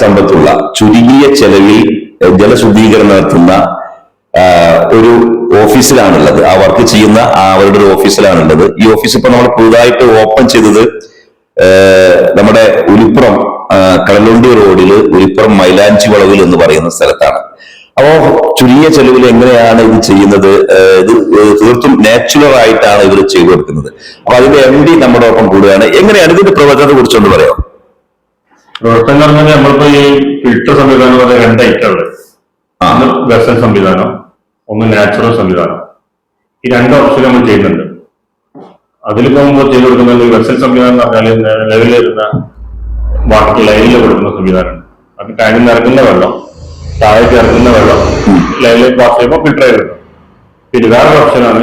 സമ്പത്തുള്ള ചുരുങ്ങിയ ചെലവിൽ ജലശുദ്ധീകരണം നടത്തുന്ന ഒരു ഓഫീസിലാണുള്ളത്. ആ വർക്ക് ചെയ്യുന്ന അവരുടെ ഒരു ഓഫീസിലാണുള്ളത്. ഈ ഓഫീസ് ഇപ്പൊ നമ്മൾ പുതുതായിട്ട് ഓപ്പൺ ചെയ്തത് നമ്മുടെ ഉലിപ്പുറം കടലുണ്ടി റോഡിൽ ഉലിപ്പുറം മൈലാഞ്ചി വളവിൽ എന്ന് പറയുന്ന സ്ഥലത്താണ്. അപ്പോ ചുരുങ്ങിയ ചെലവിൽ എങ്ങനെയാണ് ഇത് ചെയ്യുന്നത്? ഇത് തീർത്തും നാച്ചുറൽ ആയിട്ടാണ് ഇവർ ചെയ്തു കൊടുക്കുന്നത് അപ്പൊ അതിന്റെ എം ഡി നമ്മുടെ ഒപ്പം കൂടുകയാണ്. എങ്ങനെയാണ് ഇതിന്റെ പ്രവർത്തനത്തെ കുറിച്ചൊന്ന് പറയാം പ്രവർത്തനം എന്ന് പറഞ്ഞാൽ നമ്മളിപ്പോ ഈ ഫിൽട്ടർ സംവിധാനം പറഞ്ഞ രണ്ട് ഐറ്റം ഉള്ളത്. ആ. ഒന്ന് വെസൽ സംവിധാനം ഒന്ന് നാച്ചുറൽ സംവിധാനം. ഈ രണ്ട് ഓപ്ഷൻ നമ്മൾ ചെയ്യുന്നുണ്ട്. അതിൽ നമ്മൾ ചെയ്തു കൊടുക്കുന്നത് വെസൽ സംവിധാനം എന്ന് പറഞ്ഞാൽ നിലവിൽ വരുന്ന വാട്ടർ ലൈനിൽ കൊടുക്കുന്ന സംവിധാനം. അത് കാര്യം നിറക്കുന്ന വെള്ളം താഴേക്ക് ഇറങ്ങുന്ന വെള്ളം ലൈനിൽ പാസ് ചെയ്യുമ്പോൾ ഫിൽട്ടർ ചെയ്തിട്ടുണ്ട് പിന്നെ വേറെ ഓപ്ഷനാണ്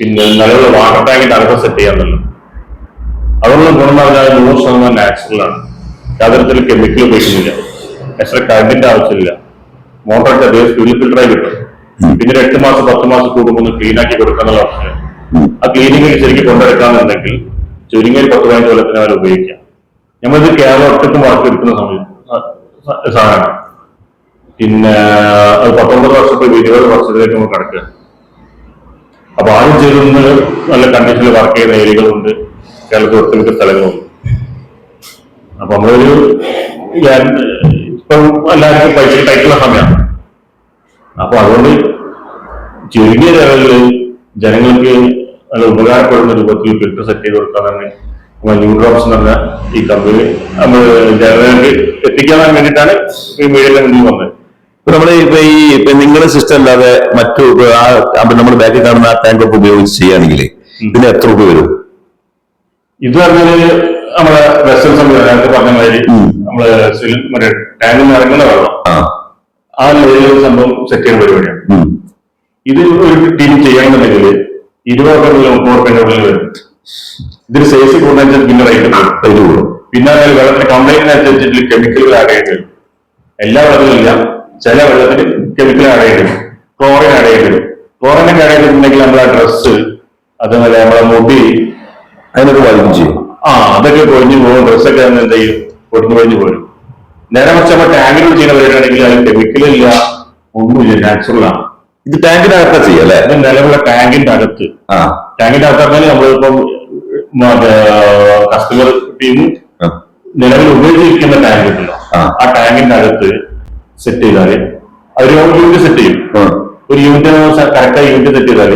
പിന്നെ നിലവിലുള്ള വാട്ടർ ടാങ്കിന്റെ അടക്കം സെറ്റ് ചെയ്യാന്നുള്ളത്. അതുള്ള ഗുണം പറഞ്ഞാൽ നൂറ് ശതമാനം നാച്ചുറൽ ആണ്. യാതൊരു കെമിക്കൽ ഉപയോഗിക്കുന്നില്ല. എക്സ്ട്രാ കറണ്ടിന്റെ ആവശ്യമില്ല. മോട്ടറിന്റെ അതേ സ്പീഡിൽ ഫിൽട്ടർ ആയി കിട്ടും. പിന്നെ ഒരു എട്ട് മാസം പത്ത് മാസം കൂടുമ്പോൾ ഒന്ന് ക്ലീൻ ആക്കി കൊടുക്കാന്നുള്ള ഓപ്ഷൻ ആ ക്ലീനിങ് ശരിക്കും കൊണ്ടെടുക്കാന്നുണ്ടെങ്കിൽ ചുരുങ്ങിയ ഒരു പത്ത് പതിനഞ്ച് കൊല്ലത്തിന് അവർ ഉപയോഗിക്കാം. നമ്മളിത് കേരളം ഒറ്റക്കും വർക്ക് എടുക്കുന്ന സമയം സാധനമാണ്. പിന്നെ അത് പത്തൊമ്പത് വർഷത്തെ ഇരുപത് വർഷത്തിലേക്ക് നമ്മൾ കിടക്കുക. അപ്പൊ ആദ്യം ചെയ്തു നല്ല കണ്ടീഷനിൽ വർക്ക് ചെയ്യുന്ന ഏരിയകളുണ്ട് കേരളത്തിൽ ഒട്ടുമിക്ക സ്ഥലങ്ങളുണ്ട്. അപ്പൊ നമ്മളൊരു ഞാൻ- ഇപ്പം എല്ലാവർക്കും പൈസ ടൈറ്റുള്ള സമയമാണ് അപ്പൊ അതുകൊണ്ട് ചുരുങ്ങിയ ലെവലിൽ ജനങ്ങൾക്ക് നല്ല ഉപകാരപ്പെടുന്ന രൂപത്തിൽ ഫിൽറ്റർ സെറ്റ് ചെയ്ത് കൊടുക്കാനാണ് നമ്മൾ ന്യൂ ഡ്രോപ്സ് എന്ന് പറഞ്ഞ ഈ കമ്പനി നമ്മൾ ജനങ്ങൾക്ക് എത്തിക്കാൻ വേണ്ടിയിട്ടാണ് ഈ മീഡിയ മുന്നിൽ വന്നത്. ഇപ്പൊ നമ്മൾ ഇപ്പൊ ഈ ഇപ്പൊ നിങ്ങളുടെ സിസ്റ്റം അല്ലാതെ മറ്റു നമ്മൾ ബാക്കിൽ കാണുന്ന ആ ടാങ്ക് ഉപയോഗിച്ച് ചെയ്യുകയാണെങ്കിൽ ഇതിന് എത്ര രൂപ വരും? ഇത് പറഞ്ഞാൽ നമ്മളെ വെസ്റ്റേൺ സംവിധാനം നേരത്തെ പറഞ്ഞ മാതിരി. നമ്മൾ മറ്റേ ടാങ്കിൽ നിന്ന് ഇറങ്ങുന്ന വെള്ളം. ആ. ലെവലിൽ സംഭവം സെറ്റ് ചെയ്യുന്ന പരിപാടിയാണ്. ഇത് ഒരു ടീം ചെയ്യണമെന്നുണ്ടെങ്കിൽ ഇരുപത് മുതൽ മുപ്പത് റുപ്യ വരും. ഇതിന് സൈസ് കൂടുന്ന പിന്നെ റേറ്റ് കൂടും. പിന്നെ അതിൽ വെള്ളത്തിന്റെ കംപ്ലൈന്റിനനുസരിച്ചിട്ട് കെമിക്കലുകൾ ആഡ് ചെയ്യേണ്ടി വരും. എല്ലാ വെള്ളത്തിലും ഇല്ല. ചില വെള്ളത്തിൽ കെമിക്കൽ ആഡ് ചെയ്യേണ്ടി വരും. ക്ലോറിൻ ആഡ് ചെയ്യേണ്ടി വരും. ക്ലോറിൻ ഒക്കെ ആഡ് ചെയ്തിട്ടുണ്ടെങ്കിൽ നമ്മളെ ഡ്രസ്സ് അതുപോലെ നമ്മളെ മുടി അതിനൊക്കെ ബാധിക്കും ചെയ്യും. ആ അതൊക്കെ കൊഴിഞ്ഞു പോകും. ഡ്രസ്സൊക്കെ എന്ത് ചെയ്യും? പൊടിഞ്ഞു പൊഴിഞ്ഞു പോരും. നേരെ മറിച്ച് നമ്മൾ ടാങ്കിൽ ചെയ്യുന്നവരാണെങ്കിൽ അത് കെമിക്കലില്ല ഒന്നുമില്ല നാച്ചുറൽ ആണ്. ഇത് ടാങ്കിന്റെ അകത്താ ചെയ്യല്ലേ അത് നിലവിലുള്ള ടാങ്കിന്റെ അകത്ത്. ആ. ടാങ്കിന്റെ അകത്താണെങ്കിൽ നമ്മളിപ്പം കസ്റ്റമർ ടീം. നിലവിൽ ഉപയോഗിച്ചിരിക്കുന്ന ടാങ്ക് ഉണ്ടല്ലോ. ആ. ടാങ്കിന്റെ അകത്ത് സെറ്റ് ചെയ്താൽ ഒരു യൂണിറ്റ് സെറ്റ് ചെയ്യും. ഒരു യൂണിറ്റ് കറക്റ്റായി യൂണിറ്റ് സെറ്റ് ചെയ്താൽ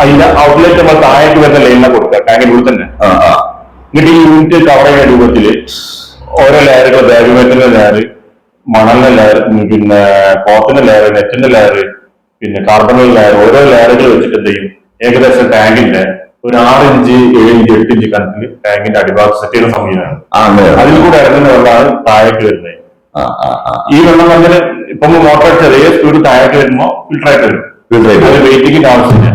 അതിന്റെ ഔട്ട്ലെറ്റ് നമ്മൾ താഴേക്ക് വരുന്ന ലൈനിലാണ് കൊടുക്കുക ടാങ്കിന്റെ ഉള്ളിൽ തന്നെ. എന്നിട്ട് ഈ യൂണിറ്റ് കവർ ചെയ്യുന്ന രൂപത്തിൽ ഓരോ ലെയറുകൾ ബാഗുമേറ്റിന്റെ ലെയർ മണലിന്റെ ലെയർ പിന്നെ കോത്തിന്റെ ലെയർ നെറ്റിന്റെ ലെയർ പിന്നെ കാർബണിന്റെ ലെയർ ഓരോ ലെയറുകൾ വെച്ചിട്ട് എന്ത് ചെയ്യും? ഏകദേശം ടാങ്കിന്റെ ഒരു ആറ് ഇഞ്ച് ഏഴ് ഇഞ്ച് എട്ട് ഇഞ്ച് കണക്കിൽ ടാങ്കിന്റെ അടിഭാഗം സെറ്റ് ചെയ്യുന്ന സംവിധാനമാണ് ആ അതിൽ കൂടെ ഇറങ്ങുന്ന വെള്ളമാണ് താഴേക്ക് വരുന്നത്. ഈ വെള്ളം അങ്ങനെ ഇപ്പൊ മോട്ടോർ ചെറിയ സ്പീഡ് താഴേക്ക് വരുമ്പോ ഫിൽട്ടർ ആയിട്ട് വരും. ഫിൽട്ടർ ആയിട്ട് വെയിറ്റിംഗിന്റെ ആവശ്യമില്ല.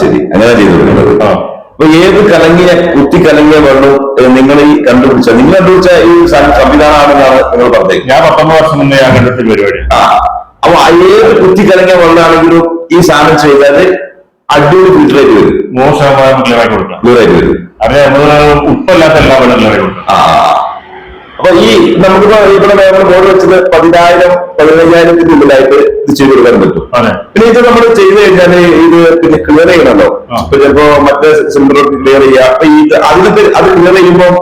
ശരി. അങ്ങനെ ചെയ്തു ആ. അപ്പൊ ഏത് കലങ്ങിയ കുത്തി കലങ്ങിയ വെള്ളം നിങ്ങൾ ഈ കണ്ടുപിടിച്ച നിങ്ങൾ കണ്ടുപിടിച്ച ഈ സംവിധാനമാണെന്നാണ് നിങ്ങൾ പറഞ്ഞത്. ഞാൻ പത്തൊമ്പത് വർഷം മുന്നേ ഞാൻ കണ്ടിട്ട് പരിപാടി ആ. അപ്പൊ ഏത് കുത്തി കലങ്ങിയ വെള്ളമാണെങ്കിലും ഈ സാധനം ചെയ്താൽ അടിപൊളി ഫിൽറ്റർ ആയിട്ട് വരും. നൂറ് ശതമാനം ക്ലിയർ ആക്കി കൊടുക്കാം. ക്ലിയർ ആയിട്ട് വരും. അതെ നമ്മൾ ഉപ്പല്ലാത്ത എല്ലാ വെള്ളം ക്ലിയർ ആക്കി കൊടുക്കാം. അപ്പൊ ഈ നമുക്കിപ്പോ ഇവിടെ നമ്മൾ ബോർഡ് വെച്ചത് പതിനായിരം പതിനയ്യായിരത്തിന്റെ ഉള്ളിലായിട്ട് ഇത് ചെയ്തു കൊടുക്കാൻ പറ്റും പിന്നെ ഇത് നമ്മൾ ചെയ്ത് കഴിഞ്ഞാൽ ഇത് പിന്നെ ക്ലിയർ ചെയ്യണമല്ലോ അപ്പൊ ഇപ്പൊ ചിലപ്പോ മറ്റേ സിലിണ്ടർ ക്ലിയർ ചെയ്യുക അപ്പൊ ഈ അതിനൊക്കെ അത് ക്ലിയർ ചെയ്യുമ്പോൾ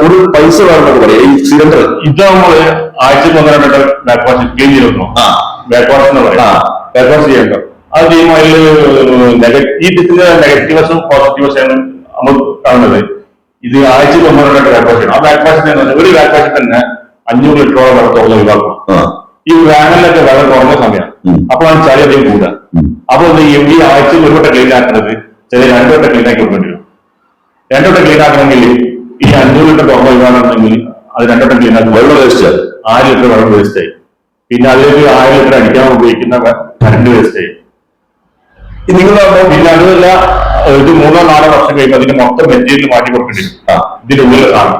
കൂടുതൽ പൈസ വേണമെന്നൊക്കെ പറയാം. ഈ സിലിണ്ടർ. ഇത് നമ്മൾ ആഴ്ച ഒന്നര ബാക്ക് വാഷ് ക്ലീൻ ചെയ്തോ ആ. ബാക്ക് വാഷ് എന്ന്. പറയാം. ബാക്ക് വാഷ് ചെയ്യണ്ടോ? അത് ചെയ്യുമ്പോൾ അതിൽ ഈ ഡിസിന്റെ നെഗറ്റീവ് വശം പോസിറ്റീവ് വശമാണ് നമ്മൾ കാണുന്നത്. ഇത് ആഴ്ചയിൽ ഒന്നോ രണ്ട് ചെയ്യണം. ആ വാക്വാഷൻ വാഷ് തന്നെ ഒരു വാക്വാഷൻ തന്നെ അഞ്ഞൂറ് ലിറ്ററോളം വെള്ളം തുറന്ന ഒഴിവാക്കണം. ഈ വേനലിലൊക്കെ വെള്ളം കുറഞ്ഞ സമയം. അപ്പോഴാണ് ചളി അധികം കൂടുക അപ്പോൾ ഈ ആഴ്ച ഒരു വട്ടം ക്ലീൻ ആക്കുന്നത് ചെറിയ രണ്ടു വട്ടം ക്ലീൻ ആക്കി കൊടുക്കേണ്ടി വരും. രണ്ടു വട്ടം ക്ലീൻ ആക്കണമെങ്കിൽ ഈ അഞ്ഞൂറ് ലിറ്റർ തുറന്ന ഒഴിവാണെന്നുണ്ടെങ്കിൽ അത് രണ്ടു വട്ടം ക്ലീൻ ആക്കി. വെള്ളം വേസ്റ്റ് ആറ് ലിറ്റർ വെള്ളം വേസ്റ്റ് ആയി. പിന്നെ അതിലേക്ക് ആയിരം ലിറ്റർ അടിക്കാൻ ഉപയോഗിക്കുന്ന കറണ്ട് വേസ്റ്റ് ആയി. നിങ്ങൾ പിന്നെ അതുമല്ല ഇത് മൂന്നോ നാലോ വർഷം കഴിയുമ്പോൾ അതിന്റെ മൊത്തം മെറ്റീരിയൽ മാറ്റി കൊടുക്കേണ്ടി വരും ഇതിന്റെ ഉള്ളിൽ കാണും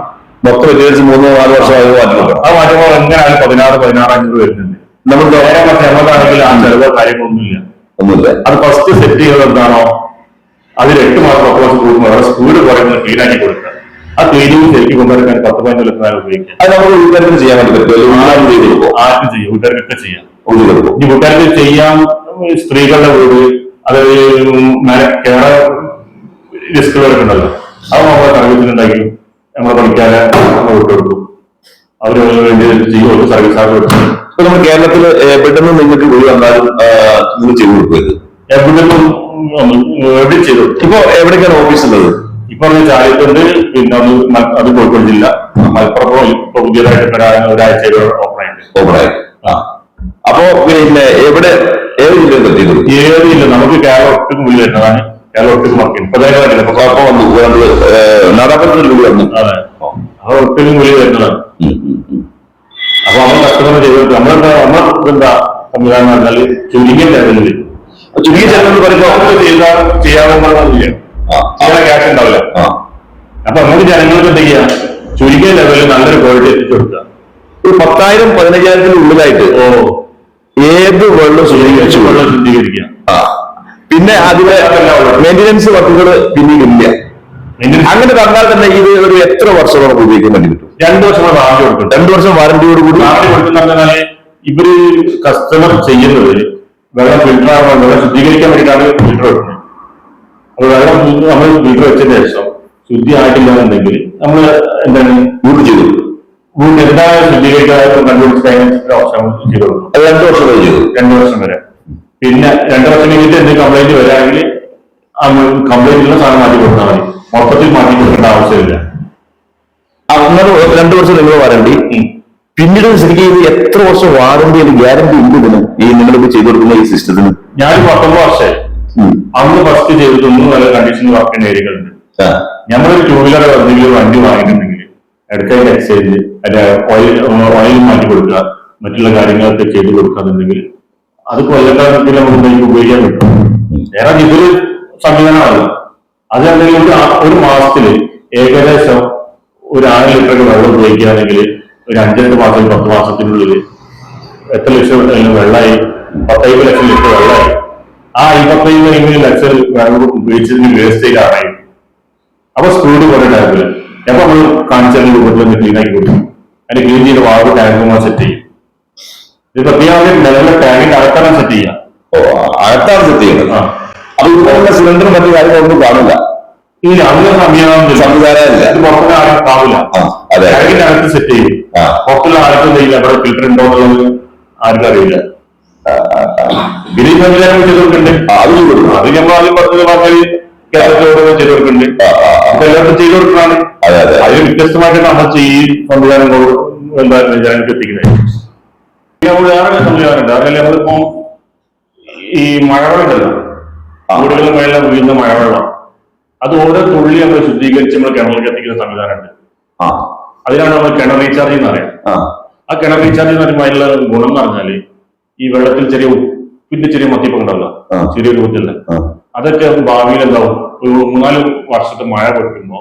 മൊത്തം മെറ്റീരിയൽസ് മൂന്നോ നാലോ വർഷം മാറ്റി മാറ്റുന്നത് ആ മാറ്റുമ്പോൾ എങ്ങനെയാണ് പതിനാറ് പതിനാറ് അഞ്ഞൂറ് വരുന്നുണ്ട്. നമ്മൾ നേരെ മറ്റേ നമ്മളാണെങ്കിൽ ആ ചെലവോ കാര്യങ്ങളൊന്നുമില്ല. ഒന്നുമില്ല. അത് ഫസ്റ്റ് സെറ്റ് ചെയ്യുന്നത് എന്താണോ അതിൽ എട്ട് മാസം പത്ത് മാസം കൂടുമ്പോൾ അവിടെ സ്പീഡ് കുറയുന്നത് ക്ലീനാക്കി കൊടുക്കുക. ആ ക്ലീനിങ് ശരിക്കും കൊണ്ടുവരാൻ പത്ത് പതിനഞ്ച് ലക്ഷം ഉപയോഗിക്കാം. അത് നമ്മൾ വീട്ടുകാർക്ക് ചെയ്യാൻ ഒരു അല്ലെങ്കിൽ ഉള്ളാരും ചെയ്ത് ആർക്കും ചെയ്യും. വീട്ടുകാർക്കൊക്കെ ചെയ്യാം. ഈ വീട്ടുകാർക്ക് ചെയ്യാം സ്ത്രീകളുടെ വീട് അത് കേരള റിസ്കുകളൊക്കെ ഉണ്ടല്ലോ. അത് നമ്മളെ സർവീസിനുണ്ടെങ്കിൽ നമ്മളെ പഠിക്കാതെ നമ്മൾ വിട്ടുകൊടുത്തു അവർ വേണ്ടി ചെയ്യും സർവീസ് ആർക്ക് കൊടുക്കും ഇപ്പൊ നമ്മുടെ കേരളത്തിൽ എവിടെന്ന് നിങ്ങൾക്ക് വീട് വന്നാലും നിങ്ങൾ ചെയ്തു കൊടുക്കരുത് എവിടെ ചെയ്തു ഇപ്പൊ എവിടേക്കാണ് ഓഫീസ് ഉള്ളത്? ഇപ്പൊ ചായത്തുണ്ട് പിന്നെ അത് അത് കോഴിക്കോട് ജില്ല. മലപ്പുറം ഇപ്പൊ പുതിയതായിട്ട് ഒരാഴ്ച ഓപ്പൺ ആയിട്ട് ഓപ്പൺ ആയിട്ട് ആ. അപ്പോ പിന്നെ എവിടെ ഏത് ജില്ലയിൽ ഏത് ജില്ല നമുക്ക് കേരളം ഒട്ടും മുന്നിൽ വരുന്നതാണ് കേരളം ഒട്ടും മറക്കും ഇപ്പൊ തന്നെ കണ്ടില്ല ഇപ്പൊ അപ്പൊ വന്നു നമ്മൾ വീട് വന്നു. അതെ. അത് ഒട്ടും മുന്നിൽ വരുന്നതാണ്. ഉം, ഉം, ഉം. അപ്പൊ നമ്മൾ കസ്റ്റമർ ചെയ്തിട്ട് നമ്മളെന്താ എന്താ സംവിധാനം എന്ന് പറഞ്ഞാൽ ചുരുങ്ങിയ ലെവലിൽ ചുരുങ്ങിയ ചെലവ് പറയുമ്പോ ചെയ്താൽ ചെയ്യാവുന്നതില്ല ആ, ചെയ്യാൻ ക്യാഷ് ഉണ്ടാവില്ല. ആ. അപ്പൊ നമുക്ക് ജനങ്ങൾക്ക് എന്ത് ചെയ്യാം? ചുരുങ്ങിയ ലെവലിൽ നല്ലൊരു ക്വാളിറ്റി എത്തിച്ചു കൊടുക്കുക. ഒരു പത്തായിരം പതിനഞ്ചായിരത്തിന് ഉള്ളിലായിട്ട് ഓ. ഏത് വെള്ളം ശുദ്ധീകരിച്ചു വെള്ളം കൊടുക്കും. ആ. പിന്നെ അതിലെ മെയിന്റനൻസ് വർക്കുകൾ പിന്നീട് ഇല്ല. അങ്ങനെ തന്നാൽ തന്നെ ഇത് ഒരു എത്ര വർഷത്തോളം ഉപയോഗിക്കാൻ വേണ്ടി കിട്ടും രണ്ടു വർഷം വാറന്റി കൊടുക്കും. രണ്ടു വർഷം വാറന്റിയോട് കൂടി? വാറന്റി കൊടുക്കുന്ന ഇവർ കസ്റ്റമർ ചെയ്യുന്നത് വെള്ളം ഫിൽറ്റർ ആവാൻ വെള്ളം ശുദ്ധീകരിക്കാൻ വേണ്ടിയിട്ടാണ് ഫിൽറ്റർ വെക്കുന്നത് അപ്പൊ വെള്ളം നമ്മൾ ഫിൽറ്റർ വെച്ചതിന് ശേഷം ശുദ്ധി ആയിട്ടില്ല എന്നുണ്ടെങ്കിൽ നമ്മൾ എന്താണ് വീട് ചെയ്തു. കണ്ടുപിടിച്ച് അതിനനുസരിച്ച് ഓപ്ഷൻ ചെയ്ത് രണ്ടു വർഷം രണ്ടു വർഷം വരെ. പിന്നെ രണ്ടു വർഷം കഴിഞ്ഞിട്ട് എന്ത് കംപ്ലൈന്റ് വരാമെങ്കിൽ കംപ്ലൈന്റ് ഉള്ള സാധനം മാറ്റി കൊടുത്താൽ മതി. മൊത്തത്തിൽ മാറ്റി കൊടുക്കേണ്ട ആവശ്യമില്ല. അങ്ങനെ രണ്ടു വർഷം നിങ്ങൾ വാറണ്ടി പിന്നീട് ശരിക്കും ഇത് എത്ര വർഷം വാറണ്ടി അല്ലെങ്കിൽ ഗ്യാരണ്ടി ഉണ്ട് ഇതിന്. ഈ നിങ്ങളിപ്പോ ചെയ്തു കൊടുക്കുന്ന ഈ സിസ്റ്റത്തിന് ഞാൻ പത്തൊമ്പത് വർഷമായി. അന്ന് ഫസ്റ്റ് ചെയ്തിട്ടൊന്നും നല്ല കണ്ടീഷൻ വർക്ക് ചെയ്യേണ്ട ഏരിയകളുണ്ട്. ഞമ്മളൊരു ടൂ വീലർ എന്തെങ്കിലും വണ്ടി വാങ്ങിയിട്ടുണ്ടെങ്കിൽ ഇടയ്ക്ക് എക്സ്ചേഞ്ച് അതിന്റെ ഓയിൽ ഓയിൽ മാറ്റി കൊടുക്കുക മറ്റുള്ള കാര്യങ്ങളൊക്കെ ചെയ്തു കൊടുക്കാന്നുണ്ടെങ്കിൽ അത് കൊല്ലക്കാരത്തിൽ നമുക്ക് ഉപയോഗിക്കാൻ പറ്റും. വേറെ ഇതൊരു സംവിധാനമല്ല. അത് എന്തെങ്കിലും ഒരു ഒരു മാസത്തിൽ ഏകദേശം ഒരു ആറ് ലിറ്റർ വെള്ളം ഉപയോഗിക്കുകയാണെങ്കിൽ ഒരു അഞ്ചെട്ട് മാസം പത്ത് മാസത്തിനുള്ളിൽ എത്ര ലക്ഷം വെള്ളമായി പത്തൈമ്പത് ലക്ഷം ലിറ്റർ വെള്ളമായി ആ ഇരുപത്തൈമ്പത് ലക്ഷം വെള്ളം ഉപയോഗിച്ചതിന് വേസ്റ്റേജ് ആറായി അപ്പൊ സ്പീഡ് കുറേ ടാങ്കിൽ അപ്പൊ നമ്മൾ കാണിച്ചതിന്റെ രൂപത്തിൽ ക്ലീൻ ആക്കി കൊടുക്കും. അതിന്റെ ക്ലീൻ ചെയ്ത് വാർഡ് ടാങ്ക് സെറ്റ് ചെയ്യും. ഇത് പ്രത്യേകം നിലവിലെ ടാങ്കിന്റെ അകത്താണ് സെറ്റ് ചെയ്യുക. ഓ അകത്താണ് സെറ്റ് ചെയ്യുന്നത്. അത് അപ്പൊ ഇപ്പോഴുള്ള സിലിണ്ടറും മറ്റു കാര്യങ്ങളൊന്നും കാണില്ല. ഇല്ല അങ്ങനെ സംവിധാനം സംവിധാനമില്ല. അത് പുറത്തുള്ള ആരും കാണില്ല. ടാഗിന്റെ അകത്ത് സെറ്റ് ചെയ്യും. പുറത്തുള്ള ആർക്കും ചെയ്യില്ല അവിടെ ഫിൽറ്റർ ഉണ്ടോ എന്നുള്ളത് ആർക്കും അറിയില്ല. ഗ്രീൻ സംവിധാനം ചെയ്തവർക്കുണ്ട് അത് അത് നമ്മൾ ആദ്യം പറഞ്ഞത് പറഞ്ഞാൽ കേരളത്തിലോട് ചെയ്ത് കൊടുക്കുന്നുണ്ട്. എല്ലാവർക്കും ചെയ്ത് കൊടുക്കുന്നതാണ്. അതെ അതെ. അതിന് വ്യത്യസ്തമായിട്ട് നമ്മൾ ഈ സംവിധാനം എന്താ ജനങ്ങൾക്ക് എത്തിക്കുന്നത്. നമ്മൾ വേറെ സംവിധാനമുണ്ട് അതല്ലേ നമ്മളിപ്പോ ഈ മഴവെള്ളം ഉണ്ടല്ലോ വീടുകളിൽ വെള്ളം വീഴുന്ന മഴവെള്ളം. അത് ഓരോ തുള്ളി നമ്മൾ ശുദ്ധീകരിച്ച് നമ്മൾ കിണറിലേക്ക് എത്തിക്കുന്ന സംവിധാനമുണ്ട്. അതിനാണ് നമ്മൾ കിണർ റീചാർജ് എന്ന് പറയാം ആ. കിണർ റീചാർജ് എന്ന് പറയുമ്പോൾ അതിലുള്ള ഗുണം എന്ന് പറഞ്ഞാൽ ഈ വെള്ളത്തിൽ ചെറിയ ഉപ്പിന്റെ ചെറിയ മത്തിപ്പുണ്ടല്ലോ ചെറിയൊരു ആ. അതൊക്കെ ഭാവിയിൽ എന്താവും? ഒരു മൂന്നാൽ വർഷത്തെ മഴ പെട്ടുമ്പോ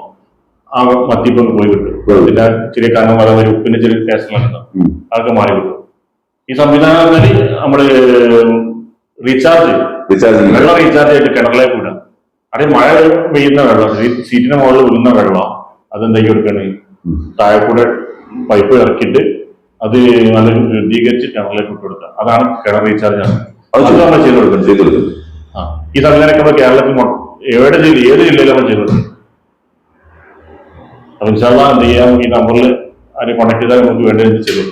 ആ മത്തിപ്പം പോയി കിട്ടും. പിന്നെ ചെറിയ കാരണം വരെ ഒരു ഉപ്പിന്റെ ചെറിയ ടേസ്റ്റ്. അതൊക്കെ മാറി കിട്ടും. ഈ സംവിധാനം വഴി നമ്മൾ റീചാർജ്. റീചാർജ്. വെള്ളം റീചാർജ് ചെയ്തിട്ട് കിണറിലേക്ക് വിടാം. അതേ മഴ പെയ്യുന്ന വെള്ളം സീറ്റിന് സീറ്റിന്റെ മുകളിൽ വീഴുന്ന വെള്ളം അതെന്താക്കി കൊടുക്കണേ? താഴെ കൂടെ പൈപ്പ് ഇറക്കിയിട്ട് അത് നല്ല ശുദ്ധീകരിച്ച് കിണറിലേക്ക് വിട്ട് കൊടുക്കുക. അതാണ് കിണർ റീചാർജ് ആണ്. അത് നമ്മൾ ചെയ്ത് കൊടുക്കുന്നത് ചെയ്ത് കൊടുക്കും. ഈ സംവിധാനമൊക്കെ നമ്മൾ കേരളത്തിൽ എവിടെ ജില്ല ഏത് ജില്ലയിലും നമ്മൾ ചെയ്തിട്ടുണ്ട് അപ്പം ഇൻഷാല്ല എന്ത് ചെയ്യാം? ഈ നമ്പറിൽ അതിനെ കോണ്ടാക്ട് ചെയ്താൽ നമുക്ക് വേണ്ടത് ചെയ്തു